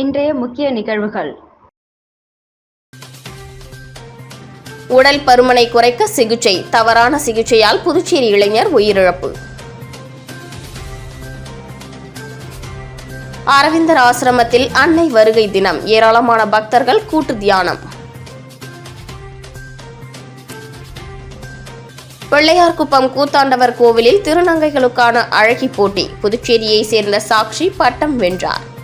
இன்றைய முக்கிய நிகழ்வுகள். உடல் பருமனை குறைக்க சிகிச்சை தவறான சிகிச்சையால் புதுச்சேரி இளைஞர் உயிரிழப்பு. அரவிந்தர் ஆசிரமத்தில் அன்னை வருகை தினம் ஏராளமான பக்தர்கள் கூட்டு தியானம். பிள்ளையார்குப்பம் கூத்தாண்டவர் கோவிலில் திருநங்கைகளுக்கான அழகி போட்டி புதுச்சேரியை சேர்ந்த சாக்ஷி பட்டம் வென்றார்.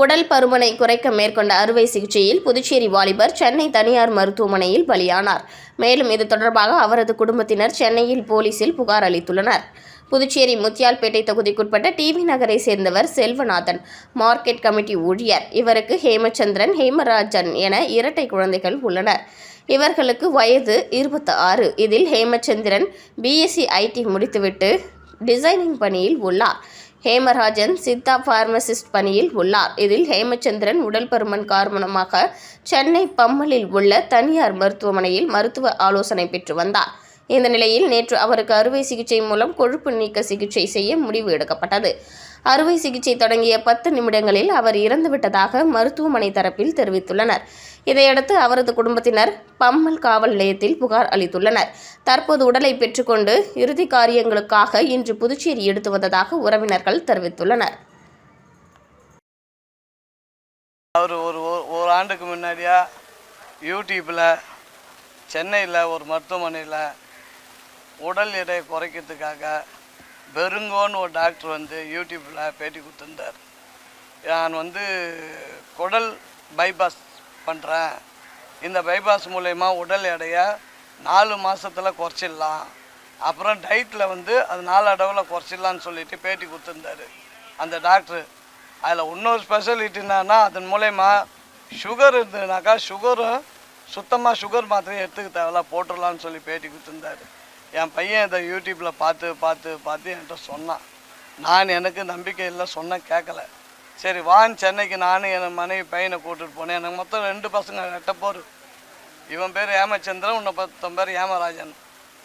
உடல் பருமனை குறைக்க மேற்கொண்ட அறுவை சிகிச்சையில் புதுச்சேரி வாலிபர் சென்னை தனியார் மருத்துவமனையில் பலியானார். மேலும் இது தொடர்பாக அவரது குடும்பத்தினர் சென்னையில் போலீசில் புகார் அளித்துள்ளனர். புதுச்சேரி முத்தியால்பேட்டை தொகுதிக்குட்பட்ட டிவி நகரை சேர்ந்தவர் செல்வநாதன் மார்க்கெட் கமிட்டி ஊழியர். இவருக்கு ஹேமச்சந்திரன் ஹேமராஜன் என இரட்டை குழந்தைகள் உள்ளனர். இவர்களுக்கு வயது இருபத்தி ஆறு இதில் ஹேமச்சந்திரன் பிஎஸ்சி ஐடி முடித்துவிட்டு டிசைனிங் பணியில் உள்ளார். ஹேமராஜன் சித்தா பார்மசிஸ்ட் பணியில் உள்ளார். இதில் ஹேமச்சந்திரன் உடல் பருமன் காரணமாக சென்னை பம்மலில் உள்ள தனியார் மருத்துவமனையில் மருத்துவ ஆலோசனை பெற்று வந்தார். இந்த நிலையில் நேற்று அவருக்கு அறுவை சிகிச்சை மூலம் கொழுப்பு நீக்க சிகிச்சை செய்ய முடிவு எடுக்கப்பட்டது. அறுவை சிகிச்சை தொடங்கிய பத்து நிமிடங்களில் அவர் இறந்துவிட்டதாக மருத்துவமனை தரப்பில் தெரிவித்துள்ளனர். இதையடுத்து அவரது குடும்பத்தினர் பம்மல் காவல் நிலையத்தில் புகார் அளித்துள்ளனர். தற்போது உடலை பெற்றுக்கொண்டு இறுதி காரியங்களுக்காக இன்று புதுச்சேரி எடுத்து வந்ததாக உறவினர்கள் தெரிவித்துள்ளனர். அவர் ஒரு ஒரு- ஒரு ஆண்டுக்கு முன்னாடியா யூடியூப்பில் சென்னையில் ஒரு மருத்துவமனையில் உடல் எடை குறைக்கிறதுக்காக பெருங்கோன்னு ஒரு டாக்டர் வந்து யூடியூப்பில் பேட்டி கொடுத்துருந்தார். நான் வந்து குடல் பைபாஸ் பண்ணுறேன் இந்த பைபாஸ் மூலயமா உடல் எடையை நாலு மாதத்தில் குறைச்சிடலாம். அப்புறம் டயட்டில் வந்து அது நாளடைவில் குறைச்சிடலான்னு சொல்லிட்டு பேட்டி கொடுத்துருந்தாரு. அந்த டாக்டர். அதில் இன்னொரு ஸ்பெஷலிட்டி என்னன்னா அதன் மூலயமா சுகர் இருந்ததுனாக்கா சுகரும் சுத்தமாக சுகர் மாத்திரையை எடுத்துக்க தேவையில்ல போட்டுடலான்னு சொல்லி பேட்டி கொடுத்துருந்தாரு. என் பையன் இதை யூடியூப்பில் பார்த்து பார்த்து பார்த்து என்கிட்ட சொன்னான். நான் எனக்கு நம்பிக்கை இல்லை சொன்ன கேட்கல. சரி வான்னு சென்னைக்கு நானும் என் மனைவி பையனை கூப்பிட்டுட்டு போனேன். எனக்கு மொத்தம் ரெண்டு பசங்க ரெட்ட போர். இவன் பேர் ஏமச்சந்திரன் உன்னை பத்தம் பேர் ஏமராஜன்.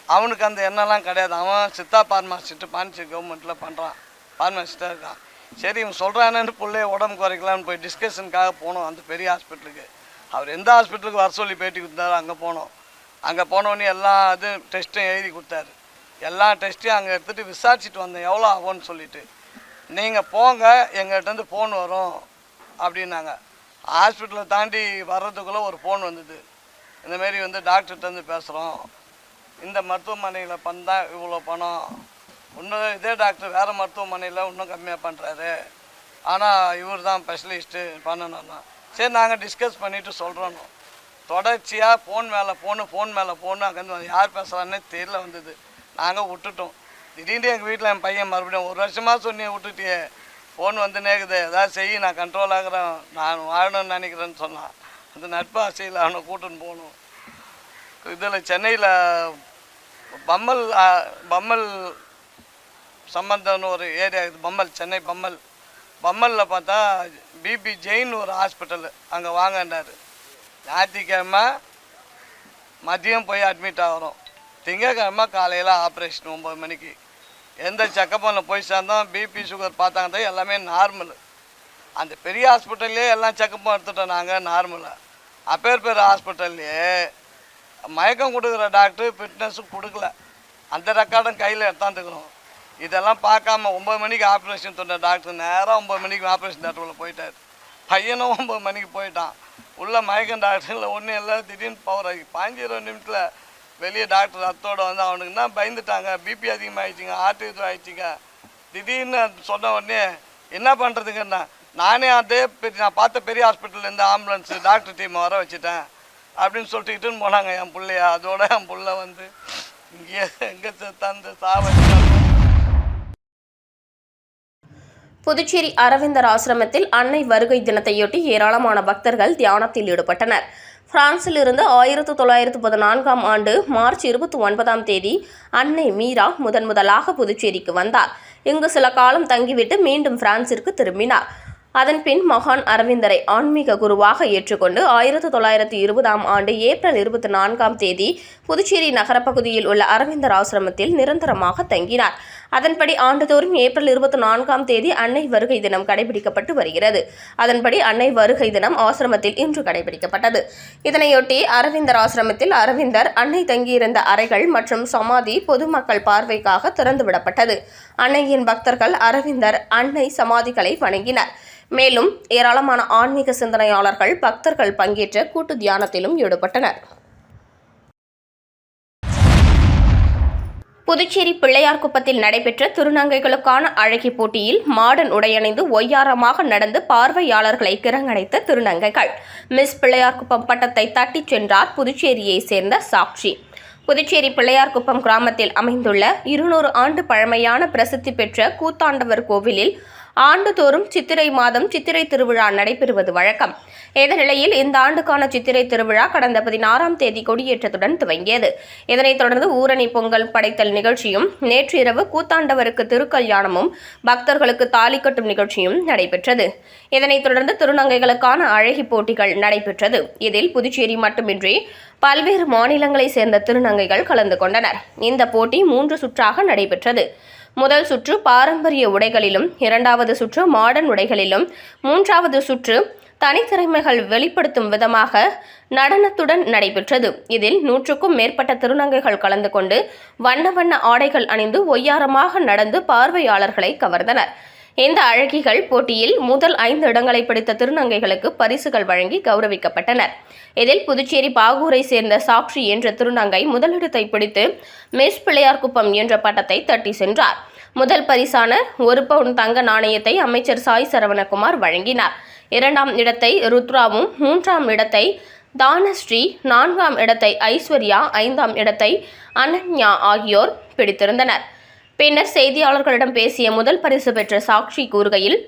அவனுக்கு அந்த எண்ணெல்லாம் கிடையாது. அவன் சித்தா பார்மாசிட்டு பாண்டிச்சேரி கவர்மெண்ட்டில் பண்ணுறான் பார்மாசிட்டாக இருக்கான். சரி இவன் சொல்கிறானேன்னு பிள்ளைய உடம்பு குறைக்கலான்னு போய் டிஸ்கஷனுக்காக போனோம். அந்த பெரிய ஹாஸ்பிட்டலுக்கு அவர் எந்த ஹாஸ்பிட்டலுக்கு வர சொல்லி பேட்டி கொடுத்தாரோ அங்கே போனோம். அங்கே போனோடனே எல்லா இது டெஸ்ட்டும் எழுதி கொடுத்தாரு. எல்லா டெஸ்ட்டையும் அங்கே எடுத்துகிட்டு விசாரிச்சுட்டு வந்தேன். எவ்வளோ ஆகும்னு சொல்லிட்டு. நீங்கள் போங்க எங்கள்கிட்டருந்து ஃபோன் வரும் அப்படின்னாங்க. ஹாஸ்பிட்டலை தாண்டி வர்றதுக்குள்ளே ஒரு ஃபோன் வந்தது. இந்தமாரி வந்து டாக்டர்கிட்டருந்து பேசுகிறோம் இந்த மருத்துவமனையில் பண்ணால் இவ்வளோ பணம். இன்னும் இதே டாக்டர் வேறு மருத்துவமனையில் இன்னும் கம்மியாக பண்ணுறாரு ஆனால் இவர் தான் ஸ்பெஷலிஸ்ட்டு பண்ணணும்னா. சரி நாங்கள் டிஸ்கஸ் பண்ணிவிட்டு சொல்கிறோம் தொடர்ச்சியாக ஃபோன் மேலே ஃபோனு ஃபோன் மேலே ஃபோனு அங்கேருந்து யார் பேசுகிறான்னே தெரியல வந்தது. நாங்கள் விட்டுட்டோம். திடீர்னு எங்கள் வீட்டில் என் பையன் மறுபடியும் ஒரு வருஷமாக சொன்னி விட்டுட்டியே ஃபோன் வந்து நேக்குது. ஏதாவது செய் நான் கண்ட்ரோல் ஆகிறேன். நான் வாழணும்னு நினைக்கிறேன்னு சொன்னான் அந்த நட்பு ஆசையில் அவனை கூட்டின்னு போகணும். இதில் சென்னையில் பம்மல் பம்மல் சம்பந்தம்னு ஒரு ஏரியா இருக்குது. பம்மல் சென்னை பம்மல். பம்மலில் பார்த்தா பிபி ஜெயின் ஒரு ஹாஸ்பிட்டலு அங்கே வாங்கன்னாரு. ஞாயிற்றுக்கிழமை மதியம் போய் அட்மிட் ஆகிறோம் திங்கக்கிழமை காலையில் ஆப்ரேஷன் ஒம்பது மணிக்கு. எந்த செக்கப்பில் போய் சேர்ந்தோம் பிபி சுகர் பார்த்தாங்க தான் எல்லாமே நார்மல் அந்த பெரிய ஹாஸ்பிட்டல்லே எல்லாம் செக்கப்பும் எடுத்துட்டோம் நாங்கள் நார்மலாக அப்பேர் பேர் ஹாஸ்பிட்டல்லையே மயக்கம் கொடுக்குற டாக்டர் ஃபிட்னஸும் கொடுக்கல. அந்த ரெக்கார்டும் கையில் எடுத்தாந்துக்கிறோம் இதெல்லாம் பார்க்காம ஒம்பது மணிக்கு ஆப்ரேஷன் சொன்ன டாக்டர் நேராக ஒம்பது மணிக்கு ஆப்ரேஷன் தேட்டருக்குள்ள போயிட்டார். பையனும் ஒம்பது மணிக்கு போயிட்டான். உள்ளே மயக்கம் டாக்டரில் ஒன்றும் இல்லை. திடீர்னு பவர் ஆகி. பாஞ்சு இருபது நிமிஷத்தில் வெளியே டாக்டர் ரத்தோடு வந்து அவனுக்கு தான் பயந்துட்டாங்க? பிபி அதிகமாகிடுச்சிங்க ஹார்ட் இது ஆகிடுச்சிங்க திடீர்னு சொன்ன உடனே என்ன பண்ணுறதுங்கண்ணா நானே அதே பெரிய நான் பார்த்த பெரிய ஹாஸ்பிட்டல்லேருந்து ஆம்புலன்ஸு டாக்டர் டீமை வர வச்சுட்டேன். அப்படின்னு சொல்லிட்டுன்னு போனாங்க என் பிள்ளைய. அதோட என் பிள்ளை வந்து இங்கேயே எங்கே தந்து சாவ புதுச்சேரி அரவிந்தர் ஆசிரமத்தில் அன்னை வருகை தினத்தையொட்டி ஏராளமான பக்தர்கள் தியானத்தில் ஈடுபட்டனர். பிரான்சில் இருந்து ஆயிரத்து தொள்ளாயிரத்து பதினான்காம் ஆண்டு மார்ச் இருபத்தி ஒன்பதாம் தேதி அன்னை மீரா முதன் முதலாக புதுச்சேரிக்கு வந்தார். இங்கு சில காலம் தங்கிவிட்டு மீண்டும் பிரான்சிற்கு திரும்பினார். அதன்பின் மகான் அரவிந்தரை ஆன்மீக குருவாக ஏற்றுக்கொண்டு ஆயிரத்து தொள்ளாயிரத்து இருபதாம் ஆண்டு ஏப்ரல் இருபத்தி நான்காம் தேதி புதுச்சேரி நகரப்பகுதியில் உள்ள அரவிந்தர் ஆசிரமத்தில் நிரந்தரமாக தங்கினார். அதன்படி ஆண்டுதோறும் ஏப்ரல் இருபத்தி நான்காம் தேதி அன்னை வருகை தினம் கடைபிடிக்கப்பட்டு வருகிறது. அதன்படி அன்னை வருகை தினம் ஆசிரமத்தில் இன்று கடைபிடிக்கப்பட்டது. இதனையொட்டி அரவிந்தர் ஆசிரமத்தில் அரவிந்தர் அன்னை தங்கியிருந்த அறைகள் மற்றும் சமாதி பொதுமக்கள் பார்வைக்காக திறந்துவிடப்பட்டது. அன்னையின் பக்தர்கள் அரவிந்தர் அன்னை சமாதிகளை வணங்கினர். மேலும் ஏராளமான ஆன்மீக சிந்தனையாளர்கள் பக்தர்கள் பங்கேற்ற கூட்டு தியானத்திலும் ஈடுபட்டனர். புதுச்சேரி பிள்ளையார்குப்பத்தில் நடைபெற்ற திருநங்கைகளுக்கான அழகி போட்டியில் மாடன் உடையணிந்து ஒய்யாரமாக நடந்து பார்வையாளர்களை கிரங்கடைத்த திருநங்கைகள். மிஸ் பிள்ளையார்குப்பம் பட்டத்தை தட்டிச் சென்றார் புதுச்சேரியை சேர்ந்த சாக்ஷி. புதுச்சேரி பிள்ளையார்குப்பம் கிராமத்தில் அமைந்துள்ள இருநூறு ஆண்டு பழமையான பிரசித்தி பெற்ற கூத்தாண்டவர் கோவிலில் ஆண்டுதோறும் சித்திரை மாதம் சித்திரை திருவிழா நடைபெறுவது வழக்கம். இந்த நிலையில் இந்த ஆண்டுக்கான சித்திரை திருவிழா கடந்த பதினாறாம் தேதி கொடியேற்றத்துடன் துவங்கியது. இதனைத் தொடர்ந்து ஊரணி பொங்கல் படைத்தல் நிகழ்ச்சியும் நேற்று இரவு கூத்தாண்டவருக்கு திருக்கல்யாணமும் பக்தர்களுக்கு தாலி கட்டும் நிகழ்ச்சியும் நடைபெற்றது. இதனைத் தொடர்ந்து திருநங்கைகளுக்கான அழகி போட்டிகள் நடைபெற்றது. இதில் புதுச்சேரி மட்டுமின்றி பல்வேறு மாநிலங்களைச் சேர்ந்த திருநங்கைகள் கலந்து கொண்டனர். இந்த போட்டி மூன்று சுற்றாக நடைபெற்றது. முதல் சுற்று பாரம்பரிய உடைகளிலும் இரண்டாவது சுற்று மாடர்ன் உடைகளிலும் மூன்றாவது சுற்று தனித்திறமைகள் வெளிப்படுத்தும் விதமாக நடனத்துடன் நடைபெற்றது. இதில் நூற்றுக்கும் மேற்பட்ட திருநங்கைகள் கலந்து கொண்டு வண்ண வண்ண ஆடைகள் அணிந்து ஒய்யாரமாக நடந்து பார்வையாளர்களை கவர்ந்தனர். இந்த அழகிகள் போட்டியில் முதல் ஐந்து இடங்களை பிடித்த திருநங்கைகளுக்கு பரிசுகள் வழங்கி கௌரவிக்கப்பட்டனர். இதில் புதுச்சேரி பாகூரை சேர்ந்த சாக்ஷி என்ற திருநங்கை முதலிடத்தை பிடித்து மிஸ் பிள்ளையார்குப்பம் என்ற பட்டத்தை தட்டி சென்றார். முதல் பரிசான ஒரு பவுன் தங்க நாணயத்தை அமைச்சர் சாய் சரவணகுமார் வழங்கினார். இரண்டாம் இடத்தை ருத்ராவும் மூன்றாம் இடத்தை தானஸ்ரீ நான்காம் இடத்தை ஐஸ்வர்யா ஐந்தாம் இடத்தை அனன்யா ஆகியோர் பிடித்திருந்தனர். பின்னர் செய்தியாளர்களிடம் பேசிய முதல் பரிசு பெற்ற சாக்ஷி கூறுகையில்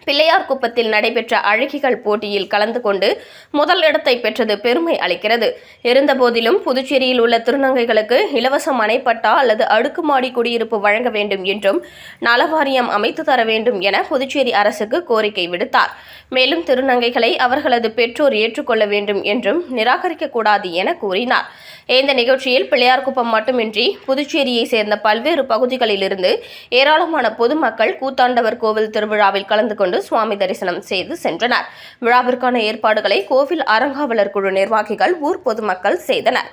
பிள்ளையார் குப்பத்தில் நடைபெற்ற அழகிகள் போட்டியில் கலந்து கொண்டு முதல் இடத்தை பெற்றது பெருமை அளிக்கிறது. இருந்தபோதிலும் புதுச்சேரியில் உள்ள திருநங்கைகளுக்கு இலவச மனைப்பட்டா அல்லது அடுக்குமாடி குடியிருப்பு வழங்க வேண்டும் என்றும் நலவாரியம் அமைத்து தர வேண்டும் என புதுச்சேரி அரசுக்கு கோரிக்கை விடுத்தார். மேலும் திருநங்கைகளை அவர்களது பெற்றோர் ஏற்றுக்கொள்ள வேண்டும் என்றும் நிராகரிக்க கூடாது என கூறினார். இந்த நிகழ்ச்சியில் பிள்ளையார்குப்பம் மட்டுமின்றி புதுச்சேரியை சேர்ந்த பல்வேறு பகுதிகளிலிருந்து ஏராளமான பொதுமக்கள் கூத்தாண்டவர் கோவில் திருவிழாவில் கலந்து கொண்டு சுவாமி தரிசனம் செய்து சென்றனர். விழாவிற்கான ஏற்பாடுகளை கோவில் அறங்காவலர் குழு நிர்வாகிகள் ஊர் பொதுமக்கள் செய்தனர்.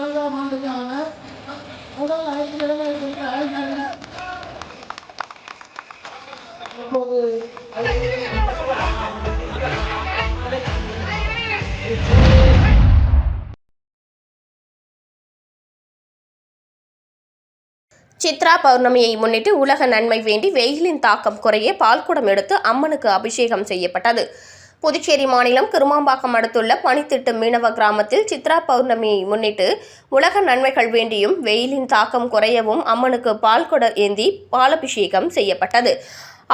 நான்காம் ஆண்டுக்கான முதல் ஐந்து இடங்களை இப்போது சித்ரா பௌர்ணமியை முன்னிட்டு உலக நன்மை வேண்டி வெயிலின் தாக்கம் குறைய பால்குடம் எடுத்து அம்மனுக்கு அபிஷேகம் செய்யப்பட்டது. புதுச்சேரி மாநிலம் கிருமாம்பாக்கம் அடுத்துள்ள பனித்திட்டு மீனவ கிராமத்தில் சித்ரா பௌர்ணமியை முன்னிட்டு உலக நன்மைகள் வேண்டியும் வெயிலின் தாக்கம் குறையவும் அம்மனுக்கு பால்குட ஏந்தி பாலபிஷேகம் செய்யப்பட்டது.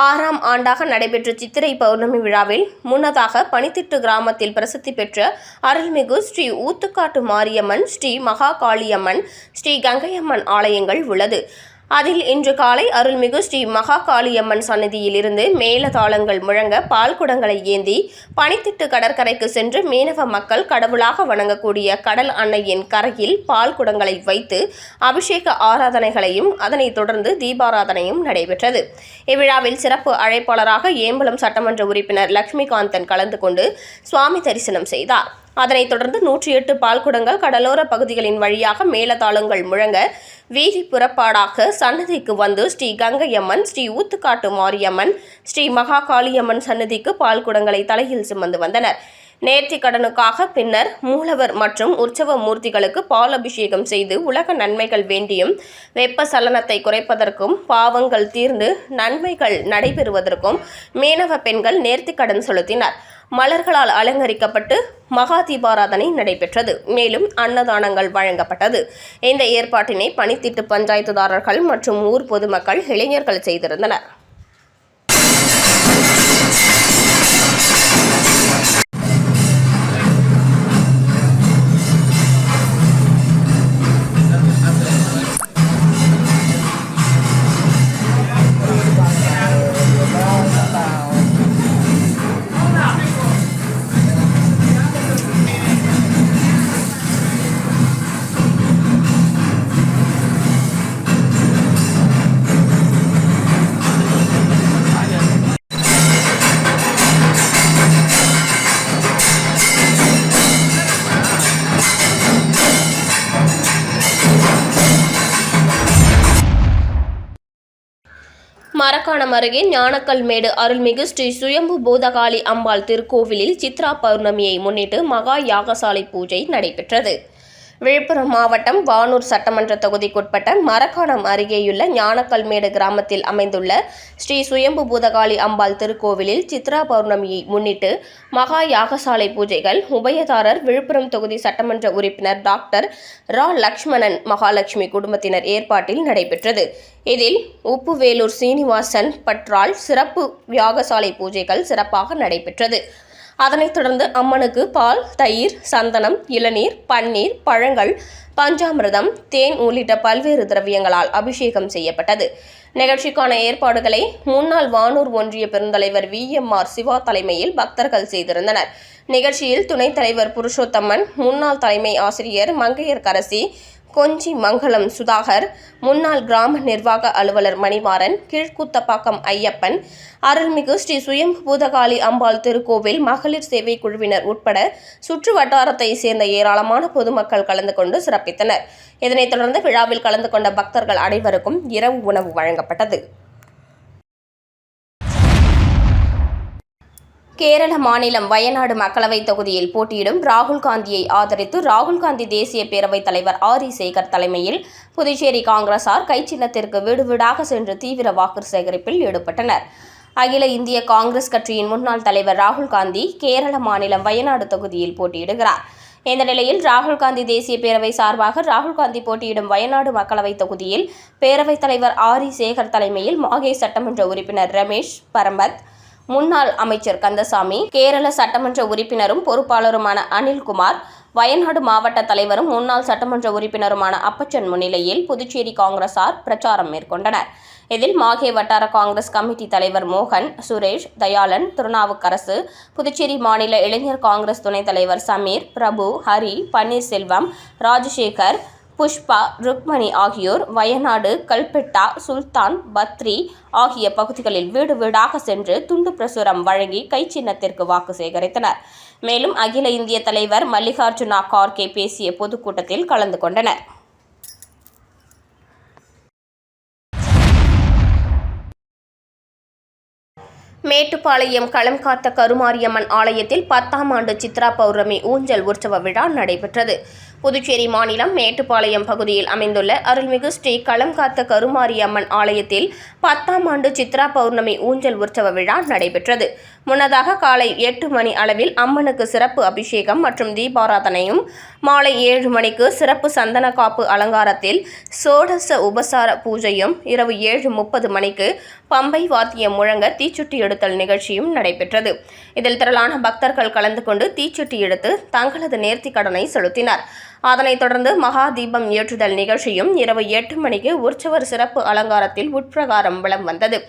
ஆறாம் ஆண்டாக நடைபெற்ற சித்திரை பௌர்ணமி விழாவில் முன்னதாக பனித்திட்டு கிராமத்தில் பிரசித்தி பெற்ற அருள்மிகு ஸ்ரீ ஊத்துக்காட்டு மாரியம்மன் ஸ்ரீ மகா காளியம்மன் ஸ்ரீ கங்கையம்மன் ஆலயங்கள் உள்ளது. அதில் இன்று காலை அருள்மிகு ஸ்ரீ மகா காளியம்மன் சன்னதியிலிருந்து மேலதாளங்கள் முழங்க பால் குடங்களை ஏந்தி பனித்திட்டு கடற்கரைக்கு சென்று மீனவ மக்கள் கடவுளாக வணங்கக்கூடிய கடல் அன்னையின் கரையில் பால் குடங்களை வைத்து அபிஷேக ஆராதனைகளையும் அதனைத் தொடர்ந்து தீபாராதனையும் நடைபெற்றது. இவ்விழாவில் சிறப்பு அழைப்பாளராக ஏம்பலம் சட்டமன்ற உறுப்பினர் லட்சுமிகாந்தன் கலந்து கொண்டு சுவாமி தரிசனம் செய்தார். அதனைத் தொடர்ந்து நூற்றி எட்டு பால்குடங்கள் கடலோர பகுதிகளின் வழியாக மேலதாளங்கள் முழங்க வீதி புறப்பாடாக சன்னதிக்கு வந்து ஸ்ரீ கங்கையம்மன் ஸ்ரீ ஊத்துக்காட்டு மாரியம்மன் ஸ்ரீ மகா காளியம்மன் சன்னதிக்கு பால்குடங்களை தலையில் சுமந்து வந்தனர். நேர்த்தி கடனுக்காக பின்னர் மூலவர் மற்றும் உற்சவ மூர்த்திகளுக்கு பால் அபிஷேகம் செய்து உலக நன்மைகள் வேண்டியும் வெப்ப சலனத்தை குறைப்பதற்கும் பாவங்கள் தீர்ந்து நன்மைகள் நடைபெறுவதற்கும் மீனவ பெண்கள் நேர்த்தி கடன் செலுத்தினர். மலர்களால் அலங்கரிக்கப்பட்டு மகா தீபாராதனை நடைபெற்றது. மேலும் அன்னதானங்கள் வழங்கப்பட்டது. இந்த ஏற்பாட்டினை பணித்திட்டு பஞ்சாயத்துதாரர்கள் மற்றும் ஊர் பொதுமக்கள் இளைஞர்கள் செய்திருந்தனர். மரக்காணம் அருகே ஞானக்கல்மேடு அருள்மிகு ஸ்ரீ சுயம்பு பூதகாளி அம்பாள் திருக்கோவிலில் சித்ரா பௌர்ணமியை முன்னிட்டு மகா யாகசாலை பூஜை நடைபெற்றது. விழுப்புரம் மாவட்டம் வானூர் சட்டமன்ற தொகுதிக்குட்பட்ட மரக்காணம் அருகேயுள்ள ஞானக்கல்மேடு கிராமத்தில் அமைந்துள்ள ஸ்ரீ சுயம்பு பூதகாளி அம்பாள் திருக்கோவிலில் சித்ரா பௌர்ணமியை முன்னிட்டு மகா யாகசாலை பூஜைகள் உபயதாரர் விழுப்புரம் தொகுதி சட்டமன்ற உறுப்பினர் டாக்டர் ரா லக்ஷ்மணன் மகாலட்சுமி குடும்பத்தினர் ஏற்பாட்டில் நடைபெற்றது. இதில் உப்புவேலூர் சீனிவாசன் பட்ரால் சிறப்பு யாகசாலை பூஜைகள் சிறப்பாக நடைபெற்றது. அதனைத் தொடர்ந்து அம்மனுக்கு பால் தயிர் சந்தனம் இளநீர் பன்னீர் பழங்கள் பஞ்சாமிரதம் தேன் உள்ளிட்ட பல்வேறு திரவியங்களால் அபிஷேகம் செய்யப்பட்டது. நிகழ்ச்சிக்கான ஏற்பாடுகளை முன்னாள் வானூர் ஒன்றிய பெருந்தலைவர் வி. எம். ஆர். சிவா தலைமையில் பக்தர்கள் செய்திருந்தனர். நிகழ்ச்சியில் துணைத் தலைவர் புருஷோத்தம்மன் முன்னாள் தலைமை ஆசிரியர் மங்கையர்கரசி கொஞ்சி மங்கலம் சுதாகர் முன்னாள் கிராம நிர்வாக அலுவலர் மணிமாறன் கீழ்குத்தப்பாக்கம் ஐயப்பன் அருள்மிகு ஸ்ரீ சுயம்பு பூதகாளி அம்பாள் திருக்கோவில் மகளிர் சேவை குழுவினர் உட்பட சுற்று வட்டாரத்தை சேர்ந்த ஏராளமான பொதுமக்கள் கலந்து கொண்டு சிறப்பித்தனர். இதனைத் தொடர்ந்து விழாவில் கலந்து கொண்ட பக்தர்கள் அனைவருக்கும் இரவு உணவு வழங்கப்பட்டது. கேரள மாநிலம் வயநாடு மக்களவைத் தொகுதியில் போட்டியிடும் ராகுல் காந்தியை ஆதரித்து ராகுல் காந்தி தேசிய பேரவைத் தலைவர் ஆர் இ சேகர் தலைமையில் புதுச்சேரி காங்கிரசார் கைச்சின்னத்திற்கு வீடு வீடாக சென்று தீவிர வாக்கு சேகரிப்பில் ஈடுபட்டனர். அகில இந்திய காங்கிரஸ் கட்சியின் முன்னாள் தலைவர் ராகுல் காந்தி கேரள மாநிலம் வயநாடு தொகுதியில் போட்டியிடுகிறார். இந்த நிலையில் ராகுல் காந்தி தேசிய பேரவை சார்பாக ராகுல் காந்தி போட்டியிடும் வயநாடு மக்களவைத் தொகுதியில் பேரவைத் தலைவர் ஆர் இ சேகர் தலைமையில் மாகே சட்டமன்ற உறுப்பினர் ரமேஷ் பரமத் முன்னாள் அமைச்சர் கந்தசாமி கேரள சட்டமன்ற உறுப்பினரும் பொறுப்பாளருமான அனில்குமார் வயநாடு மாவட்ட தலைவரும் முன்னாள் சட்டமன்ற உறுப்பினருமான அப்பச்சன் முன்னிலையில் புதுச்சேரி காங்கிரசார் பிரச்சாரம் மேற்கொண்டனர். இதில் மாகே வட்டார காங்கிரஸ் கமிட்டி தலைவர் மோகன் சுரேஷ் தயாளன் திருநாவுக்கரசு புதுச்சேரி மாநில இளைஞர் காங்கிரஸ் துணைத் தலைவர் சமீர் பிரபு ஹரி பன்னீர்செல்வம் ராஜசேகர் புஷ்பா ருக்மணி ஆகியோர் வயநாடு கல்பெட்டா சுல்தான் பத்ரி ஆகிய பகுதிகளில் வீடு வீடாக சென்று துண்டு பிரசுரம் வழங்கி கை சின்னத்திற்கு வாக்கு சேகரித்தனர். மேலும் அகில இந்திய தலைவர் மல்லிகார்ஜுனா கார்கே பேசிய பொதுக்கூட்டத்தில் கலந்து கொண்டனர். மேட்டுப்பாளையம் களம் காத்த கருமாரியம்மன் ஆலயத்தில் பத்தாம் ஆண்டு சித்ரா பௌர்ணமி ஊஞ்சல் உற்சவ விழா நடைபெற்றது. புதுச்சேரி மாநிலம் மேட்டுப்பாளையம் பகுதியில் அமைந்துள்ள அருள்மிகு ஸ்ரீ களம்காத்த கருமாரியம்மன் ஆலயத்தில் பத்தாம் ஆண்டு சித்ரா பௌர்ணமி ஊஞ்சல் உற்சவ விழா நடைபெற்றது. முன்னதாக காலை எட்டு மணி அளவில் அம்மனுக்கு சிறப்பு அபிஷேகம் மற்றும் தீபாராதனையும் மாலை ஏழு மணிக்கு சிறப்பு சந்தன காப்பு அலங்காரத்தில் சோடச உபசார பூஜையும் இரவு ஏழு முப்பது மணிக்கு பம்பை வாத்தியம் முழங்க தீச்சுட்டி எடுத்தல் நிகழ்ச்சியும் நடைபெற்றது. இதில் திரளான பக்தர்கள் கலந்து கொண்டு தீச்சுட்டி எடுத்து தங்களது நேர்த்திக் கடனை செலுத்தினர். அதனைத் தொடர்ந்து மகா தீபம் ஏற்றுதல் நிகழ்ச்சியும் இரவு எட்டு மணிக்கு உற்சவர் சிறப்பு அலங்காரத்தில் உட்பிரகாரம் விளம் வந்தது.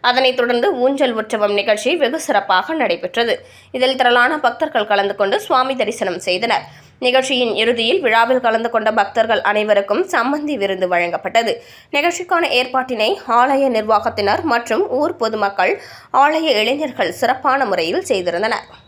அதனைத் தொடர்ந்து ஊஞ்சல் உற்சவம் நிகழ்ச்சி வெகு சிறப்பாக நடைபெற்றது. இதில் திரளான பக்தர்கள் கலந்து கொண்டு சுவாமி தரிசனம் செய்தனர். நிகழ்ச்சியின் இறுதியில் விழாவில் கலந்து கொண்ட பக்தர்கள் அனைவருக்கும் சம்மந்தி விருந்து வழங்கப்பட்டது. நிகழ்ச்சிக்கான ஏற்பாட்டினை ஆலய நிர்வாகத்தினர் மற்றும் ஊர் பொதுமக்கள் ஆலய இளைஞர்கள் சிறப்பான முறையில் செய்திருந்தனர்.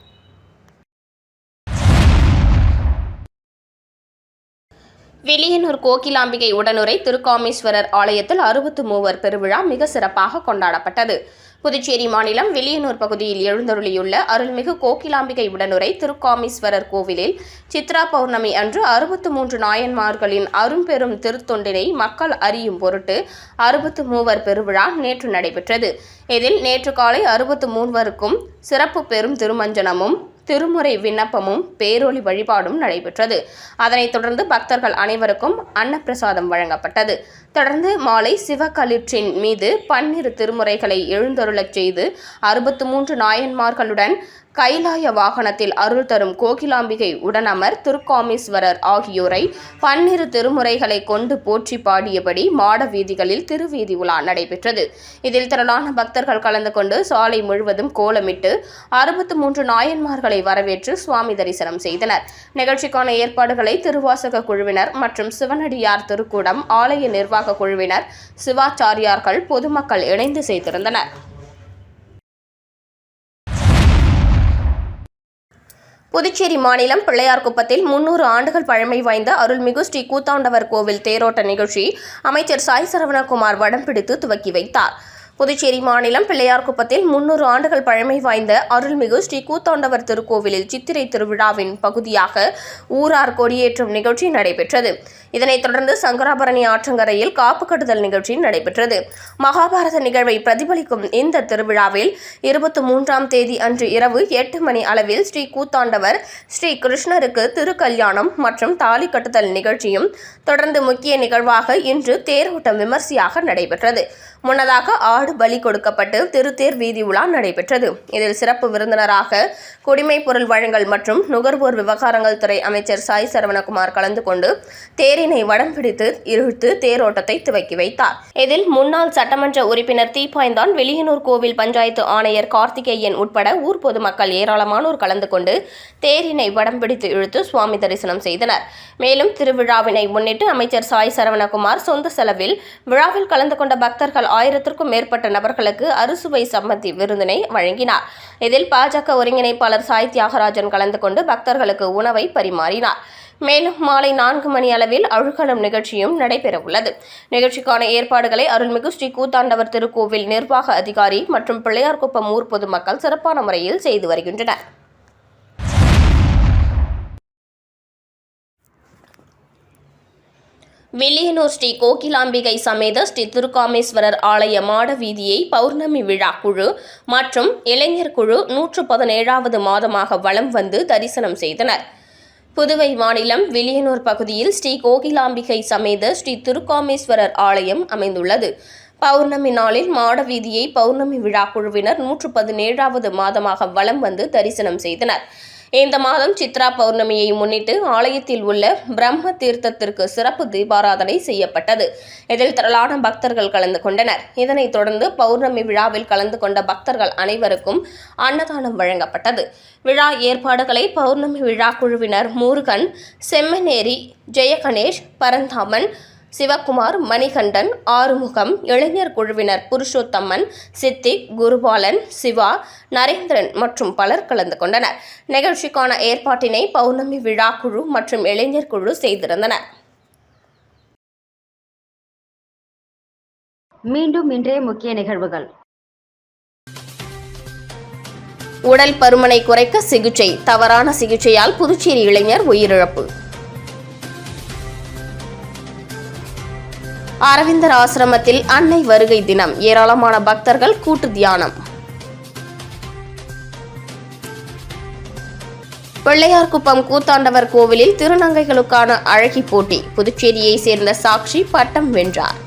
வெளியனூர் கோகிலாம்பிகை உடனுரை திருக்காமேஸ்வரர் ஆலயத்தில் அறுபத்து மூவர் பெருவிழா மிக சிறப்பாக கொண்டாடப்பட்டது. புதுச்சேரி மாநிலம் வெளியனூர் பகுதியில் எழுந்தருளியுள்ள அருள்மிகு கோகிலாம்பிகை உடனுரை திருக்காமீஸ்வரர் கோவிலில் சித்ரா பௌர்ணமி அன்று அறுபத்து மூன்று நாயன்மார்களின் அரும்பெரும் திருத்தொண்டினை மக்கள் அறியும் பொருட்டு அறுபத்து மூவர் பெருவிழா நேற்று நடைபெற்றது. இதில் நேற்று காலை அறுபத்து மூவருக்கும் சிறப்பு பெரும் திருமஞ்சனமும் திருமுறை விண்ணப்பமும் பேரொளி வழிபாடும் நடைபெற்றது. அதனைத் தொடர்ந்து பக்தர்கள் அனைவருக்கும் அன்னப்பிரசாதம் வழங்கப்பட்டது. தொடர்ந்து மாலை சிவகளிற்றின் மீது பன்னிரு திருமுறைகளை எழுந்தருளச் செய்து அறுபத்து மூன்று நாயன்மார்களுடன் கைலாய வாகனத்தில் அருள் தரும் கோகிலாம்பிகை உடனமர் திருக்காமேஸ்வரர் ஆகியோரை பன்னிரு திருமுறைகளை கொண்டு போற்றி பாடியபடி மாட வீதிகளில் திருவீதி உலா நடைபெற்றது. இதில் திரளான பக்தர்கள் கலந்து கொண்டு சாலை முழுவதும் கோலமிட்டு அறுபத்து மூன்று நாயன்மார்களை வரவேற்று சுவாமி தரிசனம் செய்தனர். நிகழ்ச்சிக்கான ஏற்பாடுகளை திருவாசக குழுவினர் மற்றும் சிவனடியார் திருக்கூடம் ஆலய நிர்வாக குழுவினர் சிவாச்சாரியார்கள் பொதுமக்கள் இணைந்து செய்திருந்தனர். புதுச்சேரி மாநிலம் பிள்ளையார்குப்பத்தில் முன்னூறு ஆண்டுகள் பழமை வாய்ந்த அருள்மிகு ஸ்ரீ கூத்தாண்டவர் கோவில் தேரோட்ட நிகழ்ச்சி அமைச்சர் சாய் சரவணகுமார் வடம் பிடித்து துவக்கி வைத்தார். புதுச்சேரி மாநிலம் பிள்ளையார்குப்பத்தில் முன்னூறு ஆண்டுகள் பழமை வாய்ந்த அருள்மிகு ஸ்ரீ கூத்தாண்டவர் திருக்கோவிலில் சித்திரை திருவிழாவின் பகுதியாக ஊரார் கொடியேற்றும் நிகழ்ச்சி நடைபெற்றது. இதனைத் தொடர்ந்து சங்கராபரணி ஆற்றங்கரையில் காப்பு கட்டுதல் நிகழ்ச்சி நடைபெற்றது. மகாபாரத நிகழ்வை பிரதிபலிக்கும் இந்த திருவிழாவில் இருபத்தி மூன்றாம் தேதி அன்று இரவு எட்டு மணி அளவில் ஸ்ரீ கூத்தாண்டவர் ஸ்ரீ கிருஷ்ணருக்கு திருக்கல்யாணம் மற்றும் தாலி கட்டுதல் நிகழ்ச்சியும் தொடர்ந்து முக்கிய நிகழ்வாக இன்று தேரோட்டம் விமர்சையாக நடைபெற்றது. முன்னதாக ஆடு பலி கொடுக்கப்பட்டு திருத்தேர் வீதி உலா நடைபெற்றது. இதில் சிறப்பு விருந்தினராக குடிமை பொருள் வழங்கல் மற்றும் நுகர்வோர் விவகாரங்கள் துறை அமைச்சர் சாய் சரவணகுமார் கலந்து கொண்டு தேரினை வடம் பிடித்து இழுத்து தேரோட்டத்தை துவக்கி வைத்தார். இதில் முன்னாள் சட்டமன்ற உறுப்பினர் தீப்பாய்ந்தான் வெளியனூர் கோவில் பஞ்சாயத்து ஆணையர் கார்த்திகேயன் உட்பட ஊர் பொதுமக்கள் ஏராளமானோர் கலந்து கொண்டு தேரினை வடம் பிடித்து இழுத்து சுவாமி தரிசனம் செய்தனர். மேலும் திருவிழாவினை முன்னிட்டு அமைச்சர் சாய் சரவணகுமார் சொந்த செலவில் விழாவில் கலந்து கொண்ட பக்தர்கள் ஆயிரத்திற்கும் மேற்பட்ட நபர்களுக்கு அறுசுவை சம்மதி விருந்தினை வழங்கினார். இதில் பாஜக ஒருங்கிணைப்பாளர் சாய் தியாகராஜன் கலந்து கொண்டு பக்தர்களுக்கு உணவை பரிமாறினார். மேலும் மாலை நான்கு மணி அளவில் அழுகலம் நிகழ்ச்சியும் நடைபெறவுள்ளது. நிகழ்ச்சிக்கான ஏற்பாடுகளை அருள்மிகு ஸ்ரீ கூத்தாண்டவர் திருக்கோவில் நிர்வாக அதிகாரி மற்றும் பிள்ளையார்குப்பம் ஊர் பொதுமக்கள் சிறப்பான முறையில் செய்து வருகின்றனர். வில்லியனூர் ஸ்ரீ கோகிலாம்பிகை சமேத ஸ்ரீ திருக்காமேஸ்வரர் ஆலய மாட வீதியை பௌர்ணமி விழா குழு மற்றும் இளைஞர் குழு நூற்று பதினேழாவது மாதமாக வலம் வந்து தரிசனம் செய்தனர். புதுவை மாநிலம் வில்லியனூர் பகுதியில் ஸ்ரீ கோகிலாம்பிகை சமேத ஸ்ரீ திருக்காமேஸ்வரர் ஆலயம் அமைந்துள்ளது. பௌர்ணமி நாளில் மாட வீதியை பௌர்ணமி விழா குழுவினர் நூற்று பதினேழாவது மாதமாக வலம் வந்து தரிசனம் செய்தனர். இந்த மாதம் சித்ரா பௌர்ணமியை முன்னிட்டு ஆலயத்தில் உள்ள பிரம்ம தீர்த்தத்திற்கு சிறப்பு தீபாராதனை செய்யப்பட்டது. இதில் திரளான பக்தர்கள் கலந்து கொண்டனர். இதனைத் தொடர்ந்து பௌர்ணமி விழாவில் கலந்து கொண்ட பக்தர்கள் அனைவருக்கும் அன்னதானம் வழங்கப்பட்டது. விழா ஏற்பாடுகளை பௌர்ணமி விழா குழுவினர் முருகன் செம்மனேரி ஜெயகணேஷ் பரந்தாமன் சிவக்குமார் மணிகண்டன் ஆறுமுகம் இளைஞர் குழுவினர் புருஷோத்தம்மன் சித்திக் குருபாலன் சிவா நரேந்திரன் மற்றும் பலர் கலந்து கொண்டனர். நிகழ்ச்சிக்கான ஏற்பாட்டினை பௌர்ணமி விழா குழு மற்றும் இளைஞர் குழு செய்திருந்தனர். மீண்டும் இன்றைய முக்கிய நிகழ்வுகள். உடல் பருமனை குறைக்க சிகிச்சை தவறான சிகிச்சையால் புதுச்சேரி இளைஞர் உயிரிழப்பு. அரவிந்தர் ஆசிரமத்தில் அன்னை வருகை தினம். ஏராளமான பக்தர்கள் கூட்டு தியானம். பிள்ளையார்குப்பம் கூத்தாண்டவர் கோவிலில் திருநங்கைகளுக்கான அழகி போட்டி. புதுச்சேரியை சேர்ந்த சாக்ஷி பட்டம் வென்றார்.